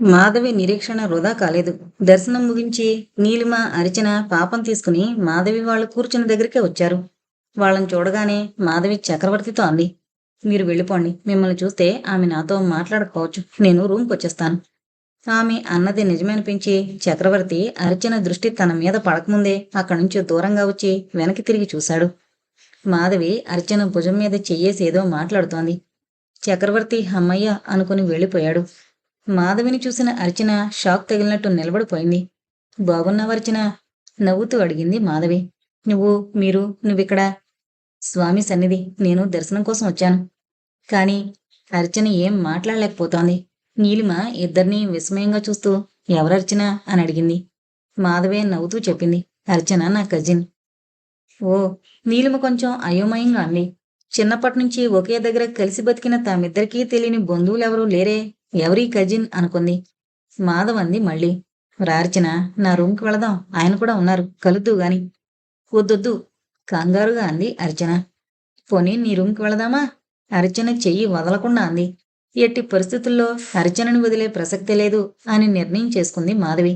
మాధవి నిరీక్షణ వృధా కాలేదు. దర్శనం ముగించి నీలిమ అరిచిన పాపం తీసుకుని మాధవి వాళ్ళు కూర్చున్న దగ్గరికే వచ్చారు. వాళ్ళని చూడగానే మాధవి చక్రవర్తితో అంది మీరు వెళ్ళిపోండి. మిమ్మల్ని చూస్తే ఆమె నాతో మాట్లాడకపోవచ్చు. నేను రూమ్కి వచ్చేస్తాను. ఆమె అన్నది నిజమనిపించి చక్రవర్తి అర్చన దృష్టి తన మీద పడకముందే అక్కడి నుంచి దూరంగా వచ్చి వెనక్కి తిరిగి చూశాడు. మాధవి అర్చన భుజం మీద చెయ్యేసి ఏదో మాట్లాడుతోంది. చక్రవర్తి అమ్మయ్య అనుకుని వెళ్ళిపోయాడు. మాధవిని చూసిన అర్చన షాక్ తగిలినట్టు నిలబడిపోయింది. బాగున్నావు అర్చన? నవ్వుతూ అడిగింది మాధవి. నువ్వు మీరు నువ్విక్కడ? స్వామి సన్నిధి నేను దర్శనం కోసం వచ్చాను. కానీ అర్చన ఏం మాట్లాడలేకపోతోంది. నీలిమ ఇద్దరినీ విస్మయంగా చూస్తూ ఎవరర్చన? అని అడిగింది. మాధవే నవ్వుతూ చెప్పింది. అర్చన నా కజిన్. ఓ నీలిమ కొంచెం అయోమయంగా అంది చిన్నప్పటి నుంచి ఒకే దగ్గర కలిసి బతికిన తామిద్దరికీ తెలియని బంధువులెవరూ లేరే? ఎవరీ కజిన్ అనుకుంది. మాధవ్ అంది మళ్ళీ. రార్చన నా రూమ్కి వెళదాం. ఆయన కూడా ఉన్నారు. కలుద్దు గాని. వద్దొద్దు. కంగారుగా అంది అర్చన. పోనీ నీ రూమ్కి వెళదామా? అర్చన చెయ్యి వదలకుండా అంది. ఎట్టి పరిస్థితుల్లో అర్చనను వదిలే ప్రసక్తే లేదు అని నిర్ణయం చేసుకుంది మాధవి.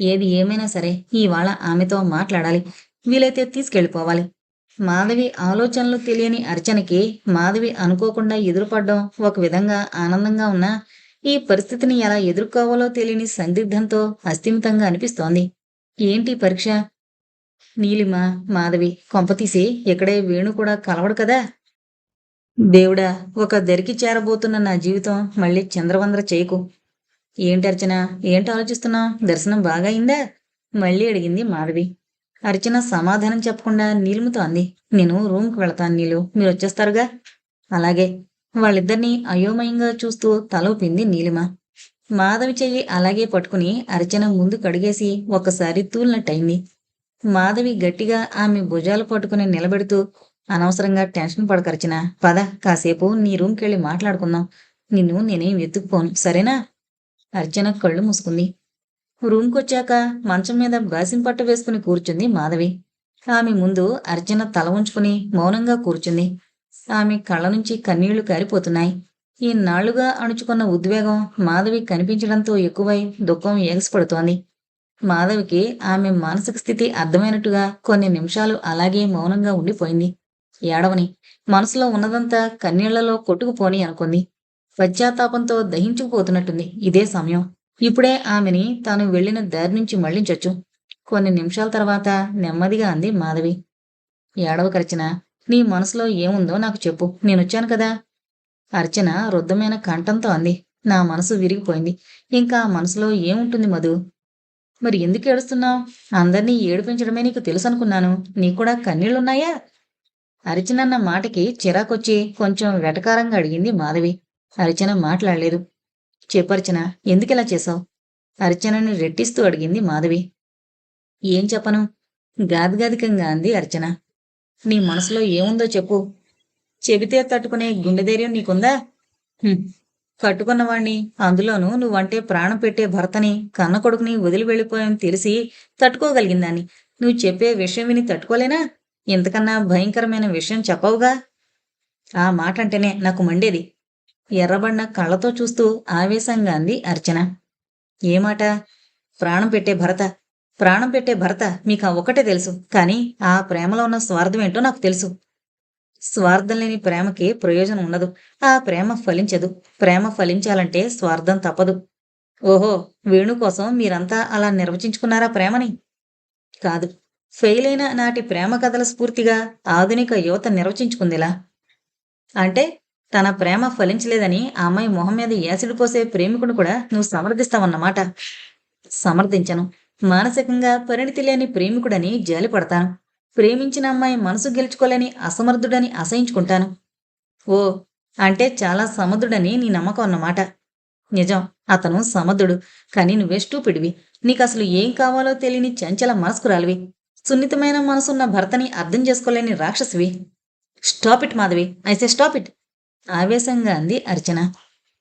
ఏది ఏమైనా సరే ఇవాళ ఆమెతో మాట్లాడాలి. వీలైతే తీసుకెళ్ళిపోవాలి. మాధవి ఆలోచనలు తెలియని అర్చనకి మాధవి అనుకోకుండా ఎదురుపడ్డం ఒక విధంగా ఆనందంగా ఉన్నా ఈ పరిస్థితిని ఎలా ఎదుర్కోవాలో తెలియని సందిగ్ధంతో అస్థిమితంగా అనిపిస్తోంది. ఏంటి పరీక్ష? నీలిమ మాధవి కొంపతీసి ఇక్కడే వేణు కూడా కలవడు కదా? దేవుడా ఒక దరికి చేరబోతున్న నా జీవితం మళ్ళీ చంద్రవందర చేయకు. ఏంటి అర్చన? ఏంటి ఆలోచిస్తున్నావు? దర్శనం బాగా అయిందా? మళ్ళీ అడిగింది మాధవి. అర్చన సమాధానం చెప్పకుండా నీలిమతో అంది. నేను రూమ్కి వెళతాను నీళ్ళు మీరు వచ్చేస్తారుగా? అలాగే. వాళ్ళిద్దరినీ అయోమయంగా చూస్తూ తల ఊపింది నీలిమ. మాధవి చెయ్యి అలాగే పట్టుకుని అర్చన ముందు కడిగేసి ఒక్కసారి తూలినట్టయింది. మాధవి గట్టిగా ఆమె భుజాలు పట్టుకుని నిలబెడుతూ అనవసరంగా టెన్షన్ పడకరిచిన పద కాసేపు నీ రూమ్కి వెళ్ళి మాట్లాడుకుందాం. నిన్ను నేనేం వెతుక్కుపోను సరేనా? అర్చన కళ్ళు మూసుకుంది. రూమ్కి వచ్చాక మంచం మీద బాసిం పట్టు వేసుకుని కూర్చుంది మాధవి. ఆమె ముందు అర్చన తల ఉంచుకుని మౌనంగా కూర్చుంది. ఆమె కళ్ళ నుంచి కన్నీళ్ళు కారిపోతున్నాయి. ఈ నాళ్ళుగా అణుచుకున్న ఉద్వేగం మాధవి కనిపించడంతో ఎక్కువై దుఃఖం ఎగసిపడుతోంది మాధవికి ఆమె మానసిక స్థితి అర్థమైనట్టుగా కొన్ని నిమిషాలు అలాగే మౌనంగా ఉండిపోయింది. ఏడవని మనసులో ఉన్నదంతా కన్నీళ్ళలో కొట్టుకుపోని అనుకుంది. పశ్చాత్తాపంతో దహించుకుపోతున్నట్టుంది ఇదే సమయం. ఇప్పుడే ఆమెని తాను వెళ్ళిన దారి నుంచి మళ్ళించొచ్చు. కొన్ని నిమిషాల తర్వాత నెమ్మదిగా అంది మాధవి. ఏడవ కరిచిన నీ మనసులో ఏముందో నాకు చెప్పు. నేనొచ్చాను కదా. అర్చన రుద్ధమైన కంఠంతో అంది. నా మనసు విరిగిపోయింది. ఇంకా మనసులో ఏముంటుంది మధు? మరి ఎందుకు ఏడుస్తున్నావు? అందరినీ ఏడిపించడమే నీకు తెలుసు అనుకున్నాను నీకు కూడా కన్నీళ్ళున్నాయా? అరిచనన్న మాటకి చిరాకొచ్చి కొంచెం వెటకారంగా అడిగింది మాధవి. అరిచన మాట్లాడలేదు. చెప్పర్చన ఎందుకిలా చేశావు? అర్చనని రెట్టిస్తూ అడిగింది మాధవి. ఏం చెప్పను? గాదిగాదికంగా అంది అర్చన. నీ మనసులో ఏముందో చెప్పు. చెబితే తట్టుకునే గుండె ధైర్యం నీకుందా? కట్టుకున్నవాణ్ణి అందులోనూ నువ్వంటే ప్రాణం పెట్టే భర్తని కన్న కొడుకుని వదిలి వెళ్ళిపోయాని తెలిసి తట్టుకోగలిగిందాన్ని నువ్వు చెప్పే విషయం విని తట్టుకోలేనా? ఇంతకన్నా భయంకరమైన విషయం చెప్పవుగా? ఆ మాట అంటేనే నాకు మండేది. ఎర్రబడిన కళ్ళతో చూస్తూ ఆవేశంగా అంది అర్చన. ఏ మాట? ప్రాణం పెట్టే భరత. ప్రాణం పెట్టే భర్త మీకు ఆ ఒకటే తెలుసు. కానీ ఆ ప్రేమలో ఉన్న స్వార్థం ఏంటో నాకు తెలుసు. స్వార్థం లేని ప్రేమకి ప్రయోజనం ఉండదు. ఆ ప్రేమ ఫలించదు. ప్రేమ ఫలించాలంటే స్వార్థం తప్పదు. ఓహో వేణు కోసం మీరంతా అలా నిర్వచించుకున్నారా ప్రేమని? కాదు. ఫెయిల్ అయిన నాటి ప్రేమ కథల స్ఫూర్తిగా ఆధునిక యువత నిర్వచించుకుందిలా? అంటే తన ప్రేమ ఫలించలేదని ఆ అమ్మాయి మొహం మీద యాసిడ్ పోసే ప్రేమికుడు కూడా నువ్వు సమర్థిస్తావన్నమాట. సమర్థించను. మానసికంగా పరిణితి లేని ప్రేమికుడని జాలిపడతాను ప్రేమించిన అమ్మాయి మనసు గెలుచుకోలేని అసమర్థుడని అసహించుకుంటాను. ఓ అంటే చాలా సమర్థుడని నీ నమ్మకం అన్నమాట. నిజం అతను సమర్థుడు కానీ నువ్వే స్టూపిడివి. నీకు అసలు ఏం కావాలో తెలియని చంచల మనస్కురాలివి సున్నితమైన మనసున్న భర్తని అర్థం చేసుకోలేని రాక్షసివి. Stop it Madhavi. I say stop it. ఆవేశంగా అంది అర్చన.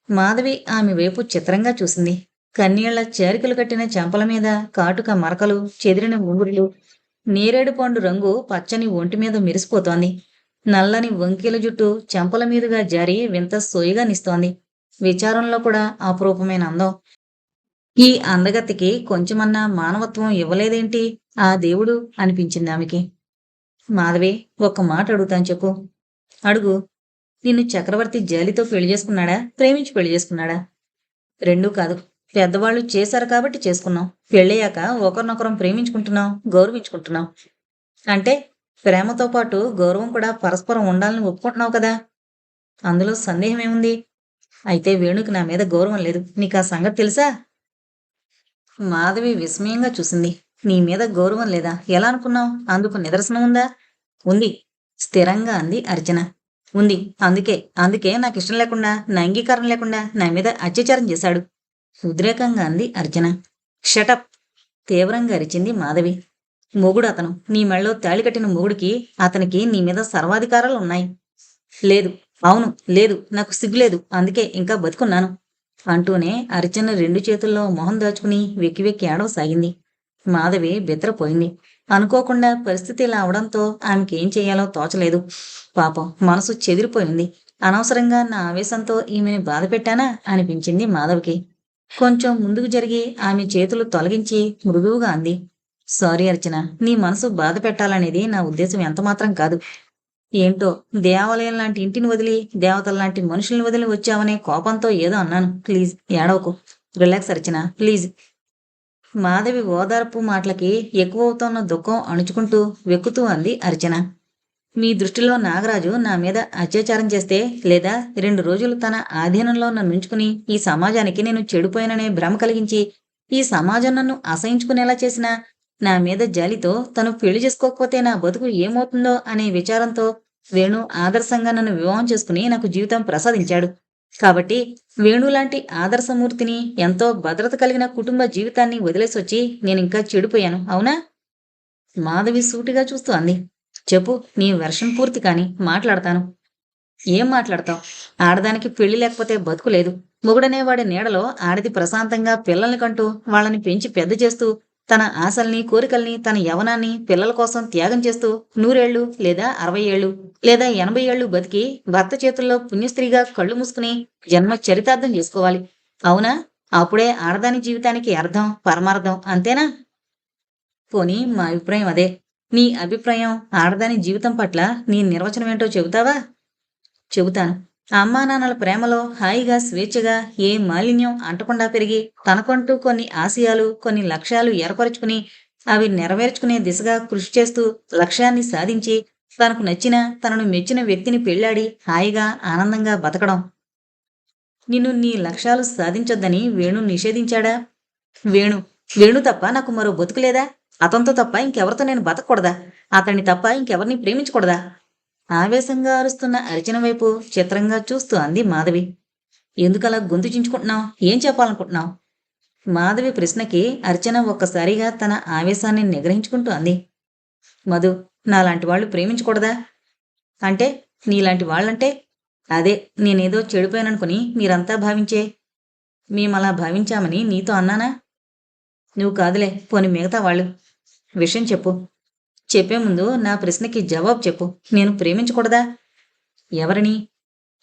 మాధవి ఆమె వైపు చిత్రంగా చూసింది. కన్నీళ్ళ చేరికలు కట్టిన చెంపల మీద కాటుక మరకలు చెదిరిన ఉంగురులు నేరేడు పండు రంగు పచ్చని ఒంటి మీద మెరిసిపోతోంది. నల్లని వంకీల జుట్టు చెంపల మీదుగా జారి వింత సోయిగా నిస్తోంది. విచారంలో కూడా అపురూపమైన అందం. ఈ అందగత్తికి కొంచెమన్నా మానవత్వం ఇవ్వలేదేంటి? ఆ దేవుడు అనిపించింది ఆమెకి. మాధవి ఒక్క మాట అడుగుతాను చెప్పు. అడుగు. నిన్ను చక్రవర్తి జాలితో పెళ్ళి చేసుకున్నాడా? ప్రేమించి పెళ్ళి చేసుకున్నాడా? రెండూ కాదు. పెద్దవాళ్ళు చేశారు కాబట్టి చేసుకున్నాం. పెళ్ళయ్యాక ఒకరినొకరం ప్రేమించుకుంటున్నాం గౌరవించుకుంటున్నాం. అంటే ప్రేమతో పాటు గౌరవం కూడా పరస్పరం ఉండాలని ఒప్పుకుంటున్నావు కదా? అందులో సందేహం ఏముంది? అయితే వేణుకి నా మీద గౌరవం లేదు. నీకు ఆ సంగతి తెలుసా? మాధవి విస్మయంగా చూసింది. నీ మీద గౌరవం లేదా? ఎలా అనుకున్నావు? అందుకు నిదర్శనం ఉందా? ఉంది. స్థిరంగా అంది అర్చన. ఉంది. అందుకే అందుకే నాకు ఇష్టం లేకుండా నా అంగీకారం లేకుండా నా మీద అత్యాచారం చేశాడు. ఉద్రేకంగా అంది అర్జున. షటప్ తీవ్రంగా అరిచింది మాధవి. మొగుడు అతను. నీ మెళ్ళో తాళి కట్టిన మొగుడికి అతనికి నీ మీద సర్వాధికారాలు ఉన్నాయి. లేదు. అవును. లేదు. నాకు సిగ్గులేదు. అందుకే ఇంకా బతుకున్నాను. అంటూనే అర్చన రెండు చేతుల్లో మొహం దాచుకుని వెక్కి వెక్కి ఏడవసాగింది. మాధవి బెత్తరపోయింది అనుకోకుండా పరిస్థితి ఇలా అవడంతో ఆమెకి ఏం చేయాలో తోచలేదు. పాపం మనసు చెదిరిపోయింది. అనవసరంగా నా ఆవేశంతో ఈమెని బాధ పెట్టానా అనిపించింది మాధవికి. కొంచెం ముందుకు జరిగి ఆమె చేతులు తొలగించి మృదువుగా అంది. సారీ అర్చన నీ మనసు బాధ పెట్టాలనేది నా ఉద్దేశం ఎంతమాత్రం కాదు. ఏంటో దేవాలయం లాంటి ఇంటిని వదిలి దేవతల లాంటి మనుషుల్ని వదిలి వచ్చావనే కోపంతో ఏదో అన్నాను. ప్లీజ్ ఏడవకు. Relax Archana please. మాధవి ఓదార్పు మాటలకి ఎక్కువ అవుతున్న దుఃఖం అణుచుకుంటూ వెక్కుతూ అంది అర్చన. మీ దృష్టిలో నాగరాజు నా మీద అత్యాచారం చేస్తే లేదా రెండు రోజులు తన ఆధీనంలో నన్ను ఉంచుకుని ఈ సమాజానికి నేను చెడిపోయాననే భ్రమ కలిగించి ఈ సమాజం నన్ను అసహించుకునేలా చేసినా నా మీద జాలితో తను పెళ్ళి చేసుకోకపోతే నా బతుకు ఏమవుతుందో అనే విచారంతో వేణు ఆదర్శంగా నన్ను వివాహం చేసుకుని నాకు జీవితం ప్రసాదించాడు. కాబట్టి వేణు లాంటి ఆదర్శమూర్తిని ఎంతో భద్రత కలిగిన కుటుంబ జీవితాన్ని వదిలేసి వచ్చి నేను ఇంకా చెడిపోయాను అవునా? మాధవి సూటిగా చూస్తూ అంది. చెప్పు నీ వెర్షన్ పూర్తి కాని మాట్లాడతాను. ఏం మాట్లాడతావు? ఆడదానికి పెళ్ళి లేకపోతే బతుకు లేదు. మొగుడనే వాడి నీడలో ఆడది ప్రశాంతంగా పిల్లల్ని కంటూ వాళ్ళని పెంచి పెద్ద చేస్తూ తన ఆశల్ని కోరికల్ని తన యవనాన్ని పిల్లల కోసం త్యాగం చేస్తూ నూరేళ్ళు లేదా అరవై ఏళ్ళు లేదా ఎనభై ఏళ్ళు బతికి భర్త చేతుల్లో పుణ్యస్త్రీగా కళ్ళు మూసుకుని జన్మ చరితార్థం చేసుకోవాలి. అవునా? అప్పుడే ఆడదాని జీవితానికి అర్థం పరమార్థం అంతేనా? పోనీ మా అభిప్రాయం అదే. నీ అభిప్రాయం ఆడదాని జీవితం పట్ల నీ నిర్వచనం ఏంటో చెబుతావా? చెబుతాను. అమ్మా నాన్నల ప్రేమలో హాయిగా స్వేచ్ఛగా ఏ మాలిన్యం అంటకుండా పెరిగి తనకంటూ కొన్ని ఆశయాలు కొన్ని లక్ష్యాలు ఏర్పరచుకుని అవి నెరవేర్చుకునే దిశగా కృషి చేస్తూ లక్ష్యాన్ని సాధించి తనకు నచ్చిన తనను మెచ్చిన వ్యక్తిని పెళ్ళాడి హాయిగా ఆనందంగా బతకడం. నిన్ను నీ లక్ష్యాలు సాధించొద్దని వేణు నిషేధించాడా? వేణు వేణు తప్ప నాకు మరో బతుకులేదా అతనితో తప్ప ఇంకెవరితో నేను బతకూడదా? అతన్ని తప్ప ఇంకెవరిని ప్రేమించకూడదా? ఆవేశంగా అరుస్తున్న అర్చన వైపు చిత్రంగా చూస్తూ అంది మాధవి. ఎందుకలా గొంతు చించుకుంటున్నావు? ఏం చెప్పాలనుకుంటున్నావు? మాధవి ప్రశ్నకి అర్చన ఒక్కసారిగా తన ఆవేశాన్ని నిగ్రహించుకుంటూ అంది. మధు నాలాంటి వాళ్ళు ప్రేమించకూడదా? అంటే నీలాంటి వాళ్ళంటే? అదే నేనేదో చెడిపోయాననుకుని మీరంతా భావించే? మేమలా భావించామని నీతో అన్నానా? నువ్వు కాదులే పోని మిగతా వాళ్ళు. విషయం చెప్పు. చెప్పే ముందు నా ప్రశ్నకి జవాబు చెప్పు. నేను ప్రేమించకూడదా? ఎవరిని?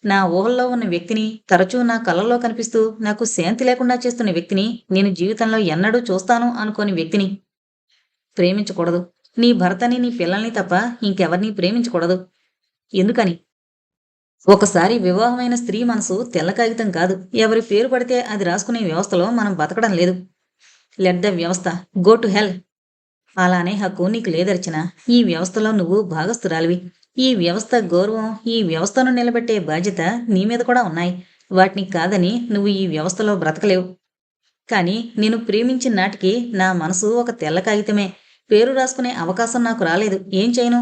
నా ఊహల్లో ఉన్న వ్యక్తిని తరచూ నా కళ్ళల్లో కనిపిస్తూ నాకు శాంతి లేకుండా చేస్తున్న వ్యక్తిని నేను జీవితంలో ఎన్నడూ చూస్తాను అనుకోని వ్యక్తిని. ప్రేమించకూడదు. నీ భర్తని నీ పిల్లల్ని తప్ప ఇంకెవరిని ప్రేమించకూడదు. ఎందుకని? ఒకసారి వివాహమైన స్త్రీ మనసు తెల్ల కాగితం కాదు. ఎవరి పేరు పడితే అది రాసుకునే వ్యవస్థలో మనం బతకడం లేదు. లెట్ ద వ్యవస్థ. Go to hell. అలానే హక్కు నీకు లేదర్చిన ఈ వ్యవస్థలో నువ్వు భాగస్థురాలివి. ఈ వ్యవస్థ గౌరవం ఈ వ్యవస్థను నిలబెట్టే బాధ్యత నీ మీద కూడా ఉన్నాయి. వాటిని కాదని నువ్వు ఈ వ్యవస్థలో బ్రతకలేవు. కానీ నేను ప్రేమించిన నాటికి నా మనసు ఒక తెల్ల కాగితమే. పేరు రాసుకునే అవకాశం నాకు రాలేదు. ఏం చేయను?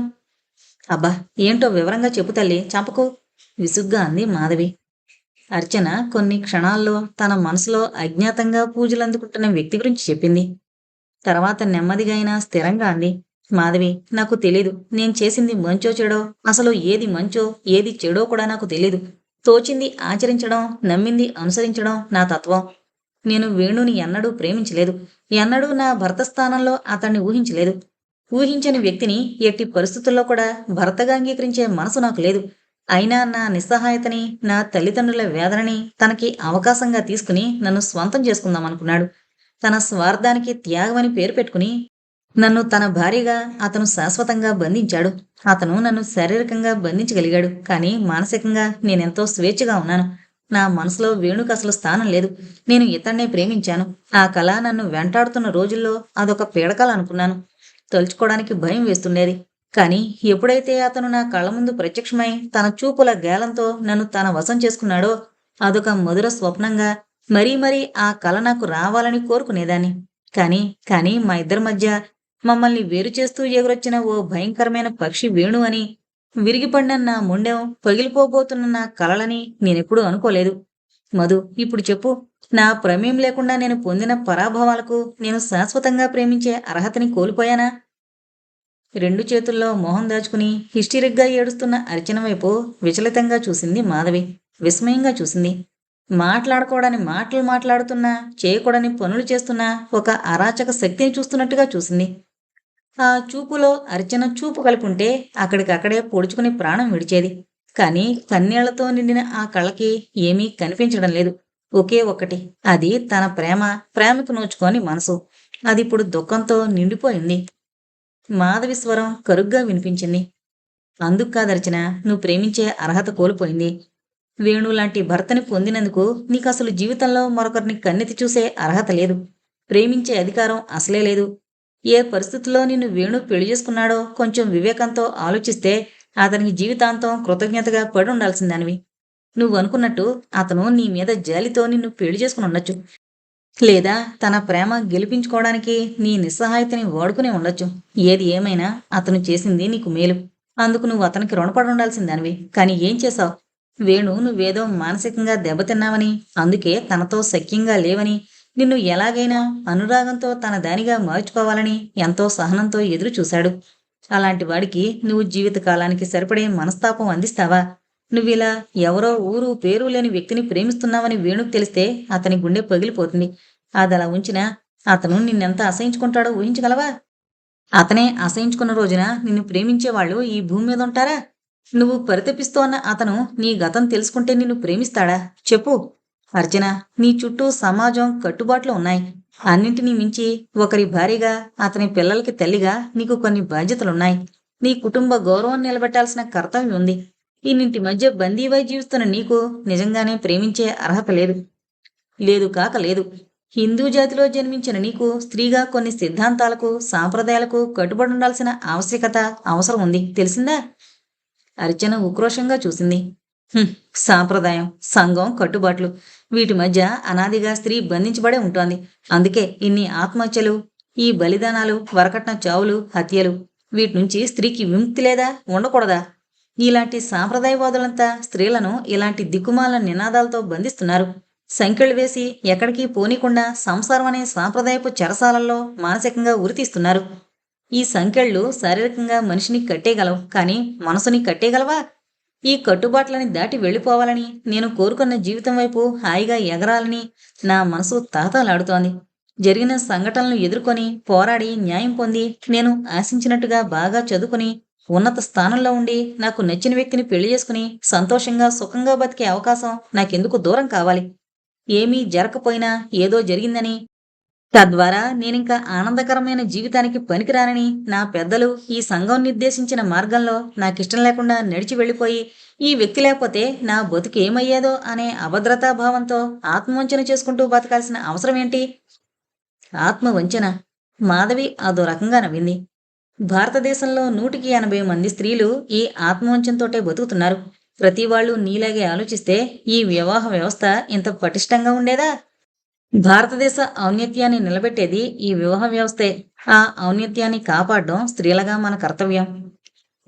అబ్బా ఏంటో వివరంగా చెప్పు తల్లి. చంపకు. విసుగ్గా అంది మాధవి. అర్చన కొన్ని క్షణాల్లో తన మనసులో అజ్ఞాతంగా పూజలు అందుకుంటున్న వ్యక్తి గురించి చెప్పింది. తర్వాత నెమ్మదిగా అయినా స్థిరంగా అంది. మాధవి నాకు తెలీదు. నేను చేసింది మంచో చెడో? అసలు ఏది మంచో ఏది చెడో కూడా నాకు తెలీదు. తోచింది ఆచరించడం నమ్మింది అనుసరించడం నా తత్వం. నేను వేణుని ఎన్నడూ ప్రేమించలేదు. ఎన్నడూ నా భర్త స్థానంలో అతన్ని ఊహించలేదు. ఊహించని వ్యక్తిని ఎట్టి పరిస్థితుల్లో కూడా భర్తగా అంగీకరించే మనసు నాకు లేదు. అయినా నా నిస్సహాయతని నా తల్లిదండ్రుల వేదనని తనకి అవకాశంగా తీసుకుని నన్ను స్వంతం చేసుకుందాం అనుకున్నాడు. తన స్వార్థానికి త్యాగమని పేరు పెట్టుకుని నన్ను తన భార్యగా అతను శాశ్వతంగా బంధించాడు. అతను నన్ను శారీరకంగా బంధించగలిగాడు. కానీ మానసికంగా నేనెంతో స్వేచ్ఛగా ఉన్నాను. నా మనసులో వేణుకు అసలు స్థానం లేదు. నేను ఇతన్నే ప్రేమించాను. ఆ కళ నన్ను వెంటాడుతున్న రోజుల్లో అదొక పీడకల అనుకున్నాను. తలుచుకోవడానికి భయం వేస్తుండేది. కానీ ఎప్పుడైతే అతను నా కళ్ళ ముందు ప్రత్యక్షమై తన చూపుల గేలంతో నన్ను తన వశం చేసుకున్నాడో అదొక మధుర స్వప్నంగా మరీ మరీ ఆ కళ నాకు రావాలని కోరుకునేదాన్ని. కానీ కానీ మా ఇద్దరి మధ్య మమ్మల్ని వేరు చేస్తూ ఎగురొచ్చిన ఓ భయంకరమైన పక్షి వేణు అని విరిగిపడిన నా ముండెం పగిలిపోబోతున్న నా కలలని నేనెప్పుడూ అనుకోలేదు. మధు ఇప్పుడు చెప్పు. నా ప్రమేయం లేకుండా నేను పొందిన పరాభవాలకు నేను శాశ్వతంగా ప్రేమించే అర్హతని కోల్పోయానా? రెండు చేతుల్లో మొహం దాచుకుని హిస్టరిక్గా ఏడుస్తున్న అర్చన వైపు విచలితంగా చూసింది మాధవి. విస్మయంగా చూసింది. మాట్లాడుకోవడాని మాటలు మాట్లాడుతున్నా చేయకూడని పనులు చేస్తున్నా ఒక అరాచక శక్తిని చూస్తున్నట్టుగా చూసింది. ఆ చూపులో అర్చన చూపు కలుపుంటే అక్కడికక్కడే పొడుచుకుని ప్రాణం విడిచేది. కానీ కన్నీళ్ళతో నిండిన ఆ కళ్ళకి ఏమీ కనిపించడం లేదు. ఒకే ఒక్కటి అది తన ప్రేమ ప్రేమకు నోచుకొని మనసు. అది ఇప్పుడు దుఃఖంతో నిండిపోయింది. మాధవి స్వరం కరుగ్గా వినిపించింది. అందుకు కాదర్చన నువ్వు ప్రేమించే అర్హత కోల్పోయింది. వేణు లాంటి భర్తని పొందినందుకు నీకు అసలు జీవితంలో మరొకరిని కన్నెత్తి చూసే అర్హత లేదు. ప్రేమించే అధికారం అసలే లేదు. ఏ పరిస్థితుల్లో నిన్ను వేణు పెళ్ళి చేసుకున్నాడో కొంచెం వివేకంతో ఆలోచిస్తే అతనికి జీవితాంతం కృతజ్ఞతగా పడి ఉండాల్సిందానివి నువ్వు అనుకున్నట్టు అతను నీ మీద జాలితో నిన్ను పెళ్ళి చేసుకుని ఉండొచ్చు లేదా తన ప్రేమ గెలిపించుకోవడానికి నీ నిస్సహాయతని వాడుకునే ఉండొచ్చు. ఏది ఏమైనా అతను చేసింది నీకు మేలు. అందుకు నువ్వు అతనికి రుణపడి ఉండాల్సిందానివి కానీ ఏం చేశావు? వేణు నువ్వేదో మానసికంగా దెబ్బతిన్నావని అందుకే తనతో సఖ్యంగా లేవని నిన్ను ఎలాగైనా అనురాగంతో తన దానిగా మార్చుకోవాలని ఎంతో సహనంతో ఎదురు చూశాడు అలాంటి వాడికి నువ్వు జీవితకాలానికి సరిపడే మనస్తాపం అందిస్తావా? నువ్విలా ఎవరో ఊరు పేరు లేని వ్యక్తిని ప్రేమిస్తున్నావని వేణుకు తెలిస్తే అతని గుండె పగిలిపోతుంది. అదలా ఉంచినా అతను నిన్నెంత అసహించుకుంటాడో ఊహించగలవా? అతనే అసహించుకున్న రోజున నిన్ను ప్రేమించేవాళ్ళు ఈ భూమి మీద ఉంటారా? నువ్వు పరితపిస్తోన్న అతను నీ గతం తెలుసుకుంటే నిన్ను ప్రేమిస్తాడా? చెప్పు. అర్జున నీ చుట్టూ సమాజం కట్టుబాట్లు ఉన్నాయి. అన్నింటినీ మించి ఒకరి భార్యగా అతని పిల్లలకి తల్లిగా నీకు కొన్ని బాధ్యతలున్నాయి. నీ కుటుంబ గౌరవం నిలబెట్టాల్సిన కర్తవ్యం ఉంది. ఇన్నింటి మధ్య బందీవై జీవిస్తున్న నీకు నిజంగానే ప్రేమించే అర్హత లేదు. లేదు కాక లేదు. హిందూ జాతిలో జన్మించిన నీకు స్త్రీగా కొన్ని సిద్ధాంతాలకు సాంప్రదాయాలకు కట్టుబడి ఉండాల్సిన ఆవశ్యకత అవసరం ఉంది. తెలిసిందా? అర్చన ఉక్రోషంగా చూసింది. సాంప్రదాయం సంఘం కట్టుబాట్లు. వీటి మధ్య అనాదిగా స్త్రీ బంధించబడే ఉంటోంది. అందుకే ఇన్ని ఆత్మహత్యలు ఈ బలిదానాలు వరకట్న చావులు హత్యలు. వీటి నుంచి స్త్రీకి విముక్తి లేదా? ఉండకూడదా? ఇలాంటి సాంప్రదాయవాదులంతా స్త్రీలను ఇలాంటి దిక్కుమాల నినాదాలతో బంధిస్తున్నారు. సంఖ్యలు వేసి ఎక్కడికి పోనీకుండా సంసారం అనే సాంప్రదాయపు చెరసాలల్లో మానసికంగా ఉరితీస్తున్నారు ఈ సంఖ్యళ్ళు శారీరకంగా మనిషిని కట్టేయగలవు కానీ మనసుని కట్టేయగలవా? ఈ కట్టుబాట్లని దాటి వెళ్ళిపోవాలని నేను కోరుకున్న జీవితం వైపు హాయిగా ఎగరాలని నా మనసు తాతాలాడుతోంది. జరిగిన సంఘటనలు ఎదుర్కొని పోరాడి న్యాయం పొంది నేను ఆశించినట్టుగా బాగా చదువుకుని ఉన్నత స్థానంలో ఉండి నాకు నచ్చిన వ్యక్తిని పెళ్ళి చేసుకుని సంతోషంగా సుఖంగా బతికే అవకాశం నాకెందుకు దూరం కావాలి? ఏమీ జరగకపోయినా ఏదో జరిగిందని తద్వారా నేనింకా ఆనందకరమైన జీవితానికి పనికిరానని నా పెద్దలు ఈ సంఘం నిర్దేశించిన మార్గంలో నాకిష్టం లేకుండా నడిచి వెళ్ళిపోయి ఈ వ్యక్తి లేకపోతే నా బతుకు ఏమయ్యేదో అనే అభద్రతాభావంతో ఆత్మవంచన చేసుకుంటూ బతకాల్సిన అవసరం ఏంటి? ఆత్మవంచన మాధవి అదో రకంగా నవ్వింది. భారతదేశంలో నూటికి ఎనభై మంది స్త్రీలు ఈ ఆత్మవంచంతోటే బతుకుతున్నారు. ప్రతి వాళ్ళు నీలాగే ఆలోచిస్తే ఈ వివాహ వ్యవస్థ ఇంత పటిష్టంగా ఉండేదా? భారతదేశ ఔన్నత్యాన్ని నిలబెట్టేది ఈ వివాహ వ్యవస్థే. ఆ ఔన్నత్యాన్ని కాపాడడం స్త్రీలగా మన కర్తవ్యం.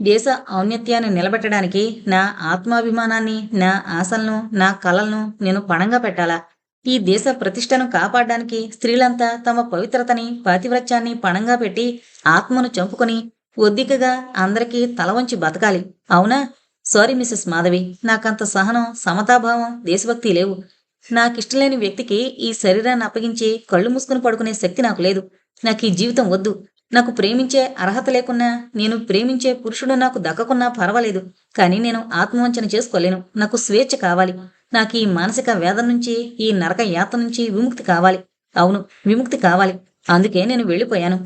దేశ ఔన్నత్యాన్ని నిలబెట్టడానికి నా ఆత్మాభిమానాన్ని నా ఆశలను నా కలలను నేను పణంగా పెట్టాలా? ఈ దేశ ప్రతిష్టను కాపాడడానికి స్త్రీలంతా తమ పవిత్రతని పాతివ్రత్యాన్ని పణంగా పెట్టి ఆత్మను చంపుకొని ఒద్దికగా అందరికీ తల వంచి బతకాలి. అవునా? సారీ మిసెస్ మాధవి నాకంత సహనం సమతాభావం దేశభక్తి లేవు. నాకిష్టలేని వ్యక్తికి ఈ శరీరాన్ని అప్పగించి కళ్ళు మూసుకుని పడుకునే శక్తి నాకు లేదు. నాకు ఈ జీవితం వద్దు. నాకు ప్రేమించే అర్హత లేకున్నా నేను ప్రేమించే పురుషుడు నాకు దక్కకున్నా పర్వాలేదు. కానీ నేను ఆత్మవంచన చేసుకోలేను. నాకు స్వేచ్ఛ కావాలి. నాకు ఈ మానసిక వేదన నుంచి ఈ నరక యాత నుంచి విముక్తి కావాలి. అవును విముక్తి కావాలి. అందుకే నేను వెళ్ళిపోయాను.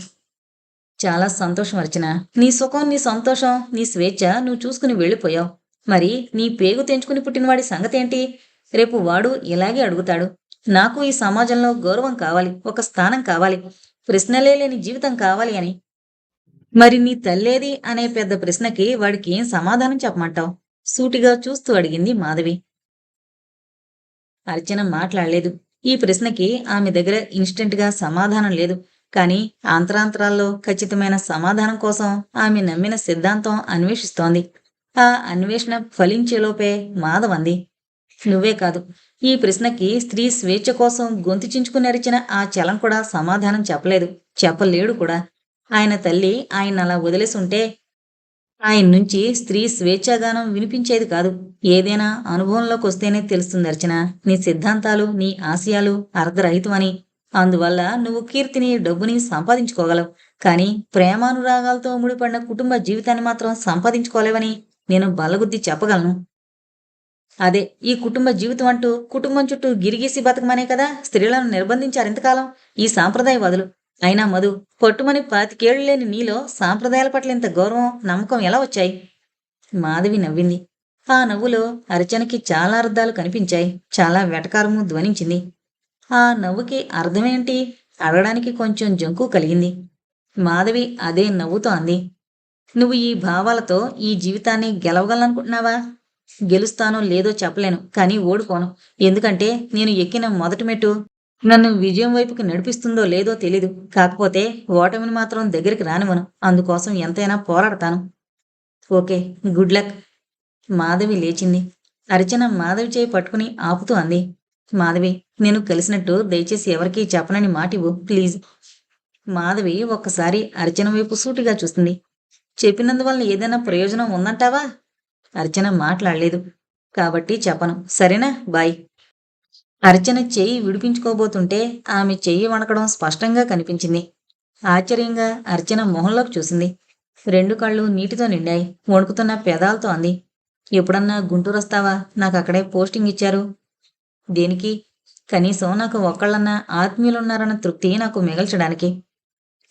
చాలా సంతోషం అర్చన. నీ సుఖం నీ సంతోషం నీ స్వేచ్ఛ నువ్వు చూసుకుని వెళ్ళిపోయావు. మరి నీ పేగు తెంచుకుని పుట్టినవాడి సంగతి ఏంటి రేపు వాడు ఇలాగే అడుగుతాడు. నాకు ఈ సమాజంలో గౌరవం కావాలి ఒక స్థానం కావాలి ప్రశ్నలే లేని జీవితం కావాలి అని. మరి నీ తల్లేది అనే పెద్ద ప్రశ్నకి వాడికి ఏం సమాధానం చెప్పమంటావు? సూటిగా చూస్తూ అడిగింది మాధవి. అర్చన మాట్లాడలేదు. ఈ ప్రశ్నకి ఆమె దగ్గర ఇన్స్టెంట్గా సమాధానం లేదు. కానీ ఆంతరాంతరాల్లో ఖచ్చితమైన సమాధానం కోసం ఆమె నమ్మిన సిద్ధాంతం అన్వేషిస్తోంది. ఆ అన్వేషణ ఫలించేలోపే మాధవంది నువ్వే కాదు. ఈ ప్రశ్నకి స్త్రీ స్వేచ్ఛ కోసం గొంతు చించుకునరిచిన ఆ చలం కూడా సమాధానం చెప్పలేదు. చెప్పలేడు కూడా. ఆయన తల్లి ఆయన అలా వదిలేసుంటే ఆయన నుంచి స్త్రీ స్వేచ్ఛాగానం వినిపించేది కాదు. ఏదైనా అనుభవంలోకి వస్తేనే తెలుస్తుంది అర్చన. నీ సిద్ధాంతాలు నీ ఆశయాలు అర్ధరహితమని. అందువల్ల నువ్వు కీర్తిని డబ్బుని సంపాదించుకోగలవు. కానీ ప్రేమానురాగాలతో ముడిపడిన కుటుంబ జీవితాన్ని మాత్రం సంపాదించుకోలేవని నేను బల్లగుద్ది చెప్పగలను. అదే ఈ కుటుంబ జీవితం అంటూ కుటుంబం చుట్టూ గిరిగీసి బతకమనే కదా స్త్రీలను నిర్బంధించారు ఇంతకాలం. ఈ సాంప్రదాయ వదులు. అయినా మధు పట్టుమని పాతికేళ్ళు లేని నీలో సాంప్రదాయాల పట్ల ఇంత గౌరవం నమ్మకం ఎలా వచ్చాయి? మాధవి నవ్వింది. ఆ నవ్వులో అర్చనకి చాలా అర్థాలు కనిపించాయి. చాలా వెటకారము ధ్వనించింది. ఆ నవ్వుకి అర్థమేంటి? అడగడానికి కొంచెం జంకు కలిగింది. మాధవి అదే నవ్వుతో అంది. నువ్వు ఈ భావాలతో ఈ జీవితాన్ని గెలవగలనుకుంటున్నావా గెలుస్తానో లేదో చెప్పలేను కానీ ఓడిపోను. ఎందుకంటే నేను ఎక్కిన మొదటి మెట్టు నన్ను విజయం వైపుకి నడిపిస్తుందో లేదో తెలీదు. కాకపోతే ఓటమిని మాత్రం దగ్గరికి రానివను అందుకోసం ఎంతైనా పోరాడతాను. Okay good luck. మాధవి లేచింది. అర్చన మాధవి చేయి పట్టుకుని ఆపుతూ అంది. మాధవి నేను కలిసినట్టు దయచేసి ఎవరికీ చెప్పనని మాటివు ప్లీజ్. మాధవి ఒక్కసారి అర్చన వైపు సూటిగా చూస్తుంది. చెప్పినందువల్ల ఏదైనా ప్రయోజనం ఉందంటావా? అర్చన మాట్లాడలేదు. కాబట్టి చెప్పను. సరేనా? బాయ్. అర్చన చెయ్యి విడిపించుకోబోతుంటే ఆమె చెయ్యి వణకడం స్పష్టంగా కనిపించింది. ఆశ్చర్యంగా అర్చన మొహంలోకి చూసింది. రెండు కళ్ళు నీటితో నిండాయి. వణుకుతున్న పెదాలతో అంది. ఎప్పుడన్నా గుంటూరు వస్తావా? నాకు అక్కడే పోస్టింగ్ ఇచ్చారు. దేనికి? కనీసం నాకు ఒక్కళ్ళన్నా ఆత్మీయులున్నారన్న తృప్తి నాకు మిగల్చడానికి.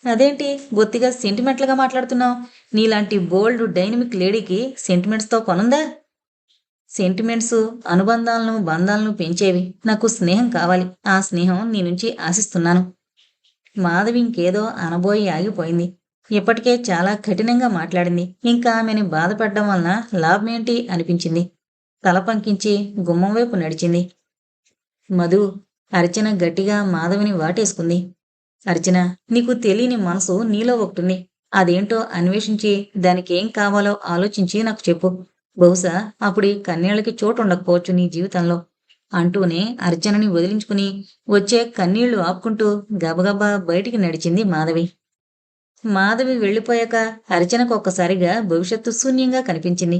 అదేంటి? బొత్తిగా సెంటిమెంట్లుగా మాట్లాడుతున్నావు? నీలాంటి బోల్డ్ డైనమిక్ లేడీకి సెంటిమెంట్స్తో కొనుందా? సెంటిమెంట్స్ అనుబంధాలను బంధాలను పెంచేవి. నాకు స్నేహం కావాలి. ఆ స్నేహం నీ నుంచి ఆశిస్తున్నాను. మాధవి ఇంకేదో అనబోయి ఆగిపోయింది. ఇప్పటికే చాలా కఠినంగా మాట్లాడింది. ఇంకా ఆమెని బాధపడడం వలన లాభమేంటి అనిపించింది. తల పంకించి గుమ్మం వైపు నడిచింది. మధు అర్చన గట్టిగా మాధవిని వాటేసుకుంది. అర్జున నీకు తెలియని మనసు నీలో ఒకటిని అదేంటో అన్వేషించి దానికి ఏం కావాలో ఆలోచించి నాకు చెప్పు. బహుశా అప్పుడు ఈ కన్నీళ్ళకి చోటు ఉండకపోవచ్చు నీ జీవితంలో. అంటూనే అర్జునని వదిలించుకుని వచ్చే కన్నీళ్ళు ఆపుకుంటూ గబగబా బయటికి నడిచింది మాధవి. మాధవి వెళ్ళిపోయాక అర్చనకు ఒక్కసారిగా భవిష్యత్తు శూన్యంగా కనిపించింది.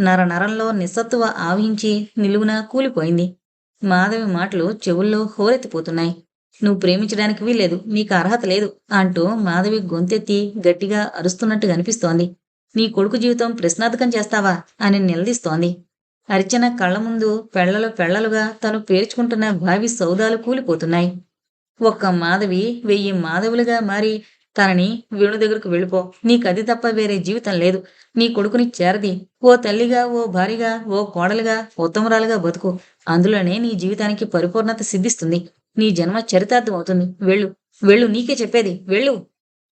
నర నరంలో నిస్సత్తువ ఆవహించి నిలువున కూలిపోయింది. మాధవి మాటలు చెవుల్లో హోరెత్తిపోతున్నాయి. నువ్వు ప్రేమించడానికి వీల్లేదు నీకు అర్హత లేదు అంటూ మాధవి గొంతెత్తి గట్టిగా అరుస్తున్నట్టు కనిపిస్తోంది. నీ కొడుకు జీవితం ప్రశ్నార్థకం చేస్తావా అని నిలదీస్తోంది. అర్చన కళ్ళ ముందు పెళ్ళలు పెళ్ళలుగా తను పేర్చుకుంటున్న భావి సౌదాలు కూలిపోతున్నాయి. ఒక్క మాధవి వెయ్యి మాధవులుగా మారి తనని వేణు దగ్గరకు వెళ్ళిపో నీకది తప్ప వేరే జీవితం లేదు. నీ కొడుకుని చేరది ఓ తల్లిగా ఓ భార్యగా ఓ కోడలుగా ఉత్తమరాలుగా బతుకు. అందులోనే నీ జీవితానికి పరిపూర్ణత సిద్ధిస్తుంది. నీ జన్మ చరితార్థం అవుతుంది. వెళ్ళు. వెళ్ళు. నీకే చెప్పేది. వెళ్ళు.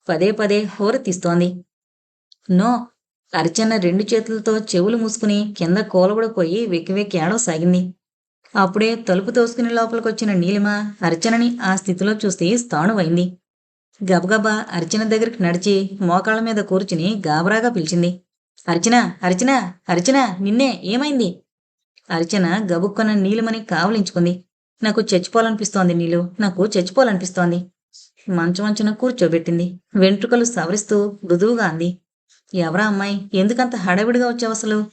పదే పదే హోర తీస్తోంది. నో. అర్చన రెండు చేతులతో చెవులు మూసుకుని కింద కోలబడిపోయి వెక్కి వెక్కి ఏడవసాగింది అప్పుడే తలుపు తోసుకుని లోపలికొచ్చిన నీలిమ అర్చనని ఆ స్థితిలో చూసి స్థాణువైంది. గబగబా అర్చన దగ్గరికి నడిచి మోకాళ్ళ మీద కూర్చుని గాబరాగా పిలిచింది. అర్చన అర్చన అర్చన నిన్నే ఏమైంది? అర్చన గబుక్కున నీలిమని కావలించుకుంది. నాకు చచ్చిపోవాలనిపిస్తోంది నీలు. నాకు చచ్చిపోవాలనిపిస్తోంది. మంచమంచున కూర్చోబెట్టింది. వెంట్రుకలు సవరిస్తూ మృదువుగా అంది. ఎవరా అమ్మాయి? ఎందుకంత హడావిడిగా వచ్చావు అసలు?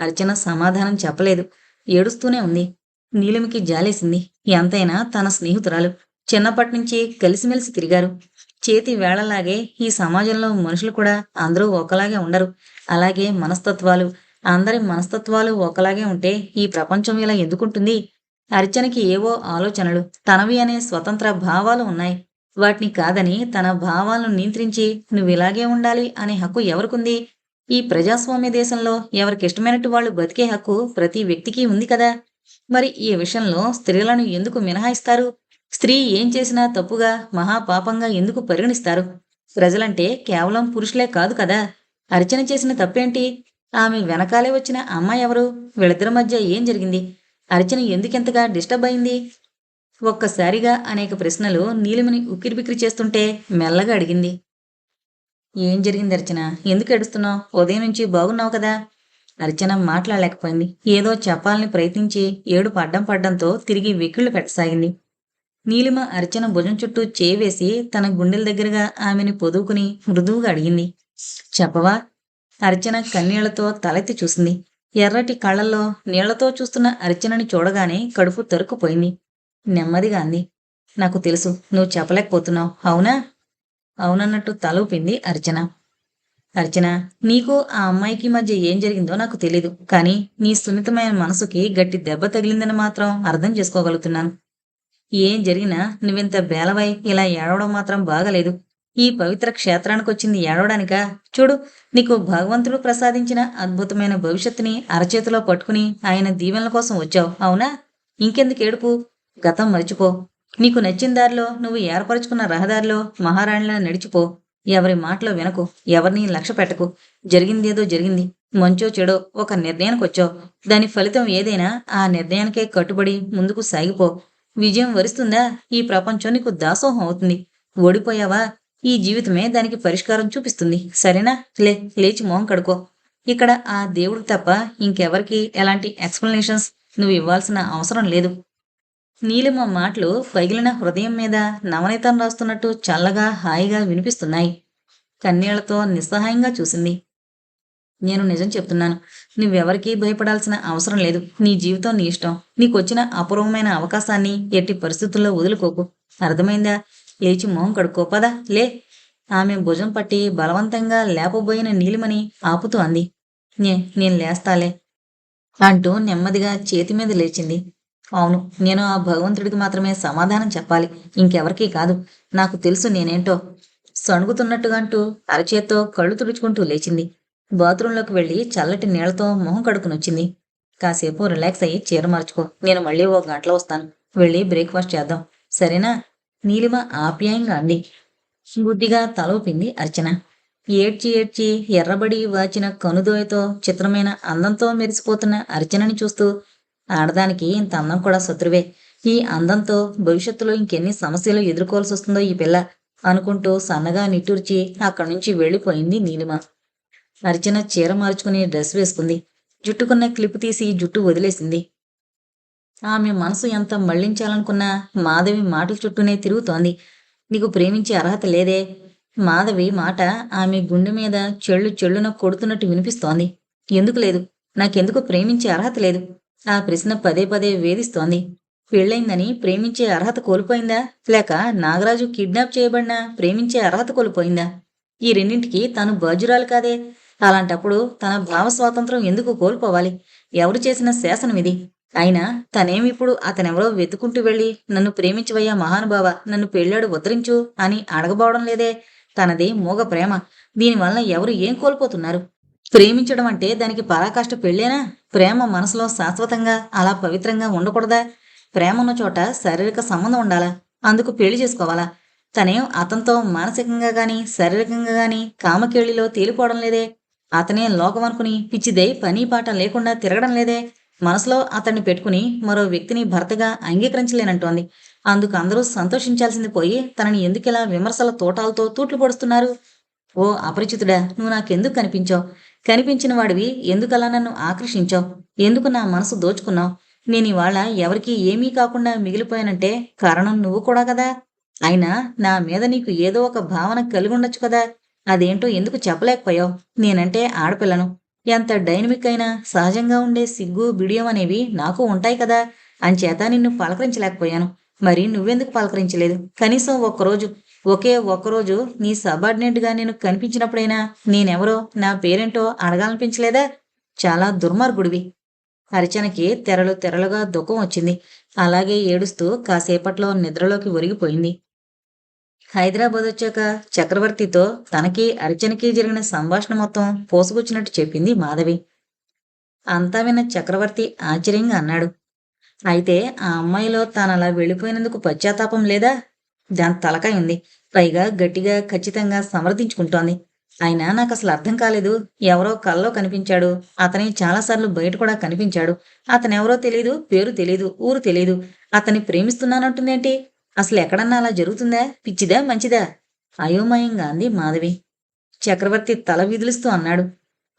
అర్చన సమాధానం చెప్పలేదు. ఏడుస్తూనే ఉంది. నీలిమికి జాలేసింది. ఎంతైనా తన స్నేహితురాలు. చిన్నప్పటి నుంచి కలిసిమెలిసి తిరిగారు. చేతి వేళలాగే ఈ సమాజంలో మనుషులు కూడా అందరూ ఒకలాగే ఉండరు. అలాగే మనస్తత్వాలు. అందరి మనస్తత్వాలు ఒకలాగే ఉంటే ఈ ప్రపంచం ఇలా ఎందుకుంటుంది? అర్చనకి ఏవో ఆలోచనలు. తనవి అనే స్వతంత్ర భావాలు ఉన్నాయి. వాటిని కాదని తన భావాలను నియంత్రించి నువ్వు ఇలాగే ఉండాలి అనే హక్కు ఎవరికుంది? ఈ ప్రజాస్వామ్య దేశంలో ఎవరికిష్టమైనట్టు వాళ్ళు బతికే హక్కు ప్రతి వ్యక్తికి ఉంది కదా? మరి ఈ విషయంలో స్త్రీలను ఎందుకు మినహాయిస్తారు? స్త్రీ ఏం చేసినా తప్పుగా మహాపాపంగా ఎందుకు పరిగణిస్తారు? ప్రజలంటే కేవలం పురుషులే కాదు కదా? అర్చన చేసిన తప్పేంటి? ఆమె వెనకాలే వచ్చిన అమ్మాయి ఎవరు? వీళ్ళిద్దరి మధ్య ఏం జరిగింది? అర్చన ఎందుకెంతగా డిస్టర్బ్ అయింది? ఒక్కసారిగా అనేక ప్రశ్నలు నీలిమని ఉక్కిరిబిక్కిరి చేస్తుంటే మెల్లగా అడిగింది. ఏం జరిగింది అర్చన? ఎందుకు ఏడుస్తున్నావు? ఉదయం నుంచి బాగున్నావు కదా? అర్చన మాట్లాడలేకపోయింది. ఏదో చెప్పాలని ప్రయత్నించి ఏడు పడ్డం పడ్డంతో తిరిగి వెక్కిళ్ళు పెట్టసాగింది. నీలిమ అర్చన భుజం చుట్టూ చేవేసి తన గుండెల దగ్గరగా ఆమెని పొదువుకుని మృదువుగా అడిగింది. చెప్పవా? అర్చన కన్నీళ్ళతో తలెత్తి చూసింది. ఎర్రటి కళ్ళల్లో నీళ్ళతో చూస్తున్న అర్చనని చూడగానే కడుపు తరుక్కుపోయింది. నెమ్మదిగా అంది. నాకు తెలుసు నువ్వు చెప్పలేకపోతున్నావు అవునా? అవునన్నట్టు తల ఊపింది అర్చన. అర్చన నీకు ఆ అమ్మాయికి మధ్య ఏం జరిగిందో నాకు తెలీదు కానీ నీ సున్నితమైన మనసుకి గట్టి దెబ్బ తగిలిందని మాత్రం అర్థం చేసుకోగలుగుతున్నాను. ఏం జరిగినా నువ్వింత బేలవై ఇలా ఏడవడం మాత్రం బాగలేదు. ఈ పవిత్ర క్షేత్రానికి వచ్చింది ఏడవడానికా? చూడు నీకు భగవంతుడు ప్రసాదించిన అద్భుతమైన భవిష్యత్తుని అరచేతిలో పట్టుకుని ఆయన దీవెనల కోసం వచ్చావు అవునా? ఇంకెందుకు ఏడుపు? గతం మరిచిపో. నీకు నచ్చిన దారిలో నువ్వు ఏర్పరచుకున్న రహదారిలో మహారాణిలా నడిచిపో. ఎవరి మాటలో వినకు ఎవరిని లక్ష్య పెట్టకు. జరిగిందేదో జరిగింది మంచో చెడో ఒక నిర్ణయానికి వచ్చావు దాని ఫలితం ఏదైనా ఆ నిర్ణయానికే కట్టుబడి ముందుకు సాగిపో. విజయం వరిస్తుందా? ఈ ప్రపంచం నీకు దాసోహం అవుతుంది. ఓడిపోయావా? ఈ జీవితమే దానికి పరిష్కారం చూపిస్తుంది. సరేనా? లే లేచి మొహం కడుకో ఇక్కడ ఆ దేవుడు తప్ప ఇంకెవరికి ఎలాంటి ఎక్స్ప్లెనేషన్స్ నువ్వు ఇవ్వాల్సిన అవసరం లేదు. నీలిమ మాటలు పగిలిన హృదయం మీద నవనీతం రాస్తున్నట్టు చల్లగా హాయిగా వినిపిస్తున్నాయి. కన్నీళ్ళతో నిస్సహాయంగా చూసింది. నేను నిజం చెప్తున్నాను. నువ్వెవరికీ భయపడాల్సిన అవసరం లేదు. నీ జీవితం నీ ఇష్టం. నీకొచ్చిన అపూర్వమైన అవకాశాన్ని ఎట్టి పరిస్థితుల్లో వదులుకోకు. అర్థమైందా? లేచి మొహం కడుక్కో పదా లే. ఆమె భుజం పట్టి బలవంతంగా లేపబోయిన నీలిమని ఆపుతూ అంది. నే నేను లేస్తాలే అంటూ నెమ్మదిగా చేతి మీద లేచింది. అవును నేను ఆ భగవంతుడికి మాత్రమే సమాధానం చెప్పాలి. ఇంకెవరికీ కాదు. నాకు తెలుసు నేనేంటో. సణుగుతున్నట్టుగా అంటూ అరచేత్తో కళ్ళు తుడుచుకుంటూ లేచింది. బాత్రూంలోకి వెళ్ళి చల్లటి నీళ్ళతో మొహం కడుకునొచ్చింది కాసేపు రిలాక్స్ అయ్యి చీర మార్చుకో. నేను మళ్ళీ ఓ గంటలో వస్తాను. వెళ్ళి బ్రేక్ఫాస్ట్ చేద్దాం. సరేనా? నీలిమ ఆప్యాయంగా అంది. బుద్ధిగా తలూపింది అర్చన. ఏడ్చి ఏడ్చి ఎర్రబడి వాచిన కనుదోయతో చిత్రమైన అందంతో మెరిసిపోతున్న అర్చనని చూస్తూ ఆడదానికి ఇంత అందం కూడా శత్రువే. ఈ అందంతో భవిష్యత్తులో ఇంకెన్ని సమస్యలు ఎదుర్కోవాల్సి వస్తుందో ఈ పిల్ల అనుకుంటూ సన్నగా నిట్టూర్చి అక్కడి నుంచి వెళ్ళిపోయింది నీలిమ. అర్చన చీర మార్చుకుని డ్రెస్ వేసుకుంది. జుట్టుకున్న క్లిప్ తీసి జుట్టు వదిలేసింది. ఆమె మనసు ఎంత మళ్ళించాలనుకున్నా మాధవి మాటల చుట్టూనే తిరుగుతోంది. నీకు ప్రేమించే అర్హత లేదే. మాధవి మాట ఆమె గుండె మీద చెళ్ళు చెళ్ళున కొడుతున్నట్టు వినిపిస్తోంది. ఎందుకు లేదు? నాకెందుకు ప్రేమించే అర్హత లేదు? ఆ ప్రశ్న పదే పదే వేధిస్తోంది. పెళ్ళైందని ప్రేమించే అర్హత కోల్పోయిందా? లేక నాగరాజు కిడ్నాప్ చేయబడినా ప్రేమించే అర్హత కోల్పోయిందా? ఈ రెండింటికి తాను బాజురాలు కాదే. అలాంటప్పుడు తన భావ స్వాతంత్రం ఎందుకు కోల్పోవాలి? ఎవరు చేసిన శాసనం ఇది? అయినా తనేమిప్పుడు అతనెవరో వెతుకుంటూ వెళ్ళి నన్ను ప్రేమించవయ్యా మహానుభావ నన్ను పెళ్ళాడు ఉద్ధరించు అని అడగబోవడం లేదే. తనది మూగ ప్రేమ. దీనివల్ల ఎవరు ఏం కోల్పోతున్నారు? ప్రేమించడం అంటే దానికి పరాకాష్ట పెళ్ళేనా? ప్రేమ మనసులో శాశ్వతంగా అలా పవిత్రంగా ఉండకూడదా? ప్రేమ ఉన్న చోట శారీరక సంబంధం ఉండాలా? అందుకు పెళ్ళి చేసుకోవాలా? తనేం అతనితో మానసికంగా గాని శారీరకంగా గాని కామకేళిలో తేలిపోవడం లేదే. అతనే లోకం అనుకుని పిచ్చిదై పని పాట లేకుండా తిరగడం లేదే. మనసులో అతన్ని పెట్టుకుని మరో వ్యక్తిని భర్తగా అంగీకరించలేనంటోంది. అందుకు అందరూ సంతోషించాల్సింది పోయి తనని ఎందుకిలా విమర్శల తోటాలతో తూట్లు పొడుస్తున్నారు? ఓ అపరిచితుడా నువ్వు నాకెందుకు కనిపించావు? కనిపించిన వాడివి ఎందుకలా నన్ను ఆకర్షించావు? ఎందుకు నా మనసు దోచుకున్నావు? నేను ఇవాళ ఎవరికి ఏమీ కాకుండా మిగిలిపోయానంటే కారణం నువ్వు కూడా కదా? అయినా నా మీద నీకు ఏదో ఒక భావన కలిగి ఉండొచ్చు కదా? అదేంటో ఎందుకు చెప్పలేకపోయావు? నేనంటే ఆడపిల్లను. ఎంత డైనమిక్ అయినా సహజంగా ఉండే సిగ్గు బిడియం అనేవి నాకు ఉంటాయి కదా. అంచేత నిన్ను పలకరించలేకపోయాను. మరి నువ్వెందుకు పలకరించలేదు? కనీసం ఒక్కరోజు ఒకే ఒక్కరోజు నీ సబార్డినేట్గా నేను కనిపించినప్పుడైనా నేనెవరో నా పేరేంటో అడగాలనిపించలేదా? చాలా దుర్మార్గుడివి. అర్చనకి తెరలు తెరలుగా దుఃఖం వచ్చింది. అలాగే ఏడుస్తూ కాసేపట్లో నిద్రలోకి ఒరిగిపోయింది. హైదరాబాద్ వచ్చాక చక్రవర్తితో తనకి అర్చనకి జరిగిన సంభాషణ మొత్తం పోసుకొచ్చినట్టు చెప్పింది మాధవి. అంతా విన్న చక్రవర్తి ఆశ్చర్యంగా అన్నాడు. అయితే ఆ అమ్మాయిలో తాను అలా వెళ్ళిపోయినందుకు పశ్చాత్తాపం లేదా? దాని తలకాయ ఉంది. పైగా గట్టిగా ఖచ్చితంగా సమర్థించుకుంటోంది. అయినా నాకు అసలు అర్థం కాలేదు. ఎవరో కల్లో కనిపించాడు. అతని చాలాసార్లు బయట కూడా కనిపించాడు. అతనెవరో తెలీదు పేరు తెలీదు ఊరు తెలీదు. అతన్ని ప్రేమిస్తున్నానంటుందేంటి? అసలు ఎక్కడన్నా అలా జరుగుతుందా? పిచ్చిదా మంచిదా? అయోమయంగా అంది మాధవి. చక్రవర్తి తల విదిలిస్తూ అన్నాడు.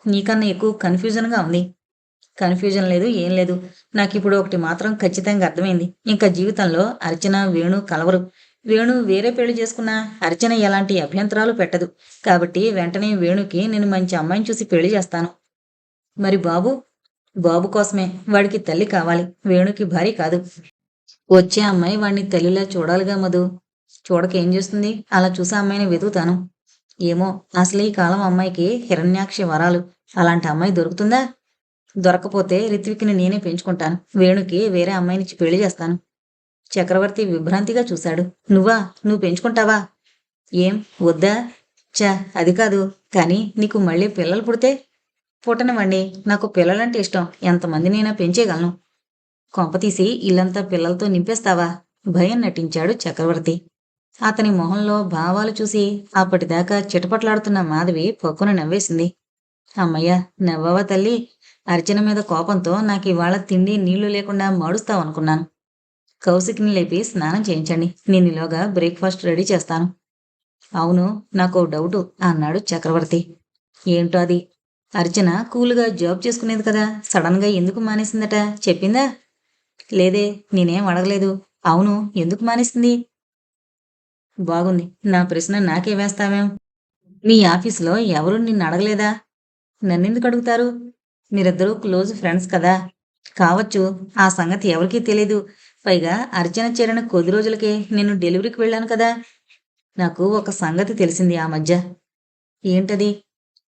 నీకన్నా ఎక్కువ కన్ఫ్యూజన్గా ఉంది. కన్ఫ్యూజన్ లేదు ఏం లేదు. నాకు ఇప్పుడు ఒకటి మాత్రం ఖచ్చితంగా అర్థమైంది. ఇంకా జీవితంలో అర్చన వేణు కలవరు. వేణు వేరే పెళ్ళి చేసుకున్న అర్చన ఎలాంటి అభ్యంతరాలు పెట్టదు. కాబట్టి వెంటనే వేణుకి నేను మంచి అమ్మాయిని చూసి పెళ్ళి చేస్తాను. మరి బాబు? బాబు కోసమే వాడికి తల్లి కావాలి. వేణుకి భార్య కాదు. వచ్చే అమ్మాయి వాడిని తల్లిలా చూడాలిగా మధు. చూడక ఏం చేస్తుంది అలా చూసే అమ్మాయిని వెతుకుతాను. ఏమో అసలు ఈ కాలం అమ్మాయికి హిరణ్యాక్షి వరాలు. అలాంటి అమ్మాయి దొరుకుతుందా? దొరకపోతే రిత్విక్ని నేనే పెంచుకుంటాను. వేణుకి వేరే అమ్మాయినిచ్చి పెళ్ళి చేస్తాను. చక్రవర్తి విభ్రాంతిగా చూశాడు. నువ్వా? నువ్వు పెంచుకుంటావా? ఏం? వద్దా? చా అది కాదు. కానీ నీకు మళ్ళీ పిల్లలు పుడితే? పుట్టనివ్వండి. నాకు పిల్లలంటే ఇష్టం. ఎంతమంది నేను పెంచేయగలను? కొంపతీసి ఇల్లంతా పిల్లలతో నింపేస్తావా? భయం నటించాడు చక్రవర్తి. అతని మొహంలో భావాలు చూసి అప్పటిదాకా చిటపట్లాడుతున్న మాధవి పక్కున నవ్వేసింది. అమ్మయ్య నవ్వవ తల్లి? అర్చన మీద కోపంతో నాకు ఇవాళ తిండి నీళ్ళు లేకుండా మడుస్తావనుకున్నాను కౌశిక్ని లేపి స్నానం చేయించండి. నేను ఇలాగా బ్రేక్ఫాస్ట్ రెడీ చేస్తాను. అవును నాకు డౌటు అన్నాడు చక్రవర్తి. ఏంటో అది? అర్చన కూల్గా జాబ్ చేసుకునేది కదా సడన్గా ఎందుకు మానేసిందట? చెప్పిందా? లేదే నేనేం అడగలేదు. అవును ఎందుకు మానేసింది? బాగుంది నా ప్రశ్న నాకే వేస్తావేం? మీ ఆఫీసులో ఎవరు నిన్ను అడగలేదా? నన్నెందుకు అడుగుతారు? మీరిద్దరూ క్లోజ్ ఫ్రెండ్స్ కదా. కావచ్చు ఆ సంగతి ఎవరికీ తెలీదు. పైగా అర్చన చేరిన కొద్ది రోజులకే నేను డెలివరీకి వెళ్ళాను కదా. నాకు ఒక సంగతి తెలిసింది ఆ మధ్య. ఏంటది?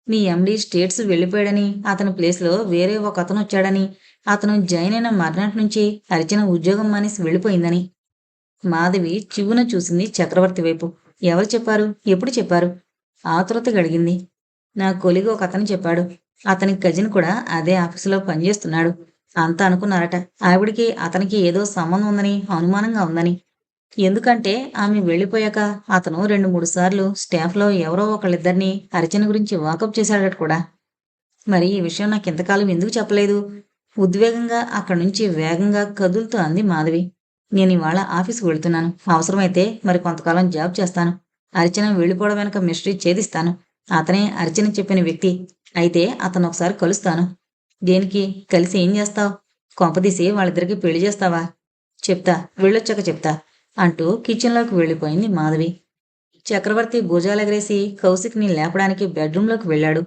మీ ఎండి స్టేట్స్ వెళ్ళిపోయాడని అతని ప్లేస్లో వేరే ఒక అతను వచ్చాడని అతను జాయిన్ అయిన మర్నాటి నుంచి అర్చన ఉద్యోగం మానేసి వెళ్ళిపోయిందని. మాధవి చివున చూసింది చక్రవర్తి వైపు. ఎవరు చెప్పారు? ఎప్పుడు చెప్పారు? ఆతురత గడిగింది నా కొలిగి ఒక అతను చెప్పాడు. అతని కజిన్ కూడా అదే ఆఫీసులో పనిచేస్తున్నాడు. అంతా అనుకున్నారట. ఆవిడికి అతనికి ఏదో సంబంధం ఉందని అనుమానంగా ఉందని. ఎందుకంటే ఆమె వెళ్ళిపోయాక అతను రెండు మూడు సార్లు స్టాఫ్లో ఎవరో ఒకళ్ళిద్దరిని అర్చన గురించి వాకప్ చేశాడట కూడా. మరి ఈ విషయం నాకు ఇంతకాలం ఎందుకు చెప్పలేదు? ఉద్వేగంగా అక్కడి నుంచి వేగంగా కదులుతూ అంది మాధవి. నేను ఇవాళ ఆఫీస్కి వెళ్తున్నాను. అవసరమైతే మరి కొంతకాలం జాబ్ చేస్తాను. అర్చన వెళ్ళిపోవడం వెనక మిస్టరీ ఛేదిస్తాను. అతనే అర్చన చెప్పిన వ్యక్తి. అయితే అతను ఒకసారి కలుస్తాను. దేనికి? కలిసి ఏం చేస్తావు? కొంపదీసి వాళ్ళిద్దరికి పెళ్ళి చేస్తావా? చెప్తా. వెళ్ళొచ్చాక చెప్తా. అంటూ కిచెన్లోకి వెళ్ళిపోయింది మాధవి. చక్రవర్తి భుజాలెగరేసి కౌశిక్ని లేపడానికి బెడ్రూంలోకి వెళ్ళాడు.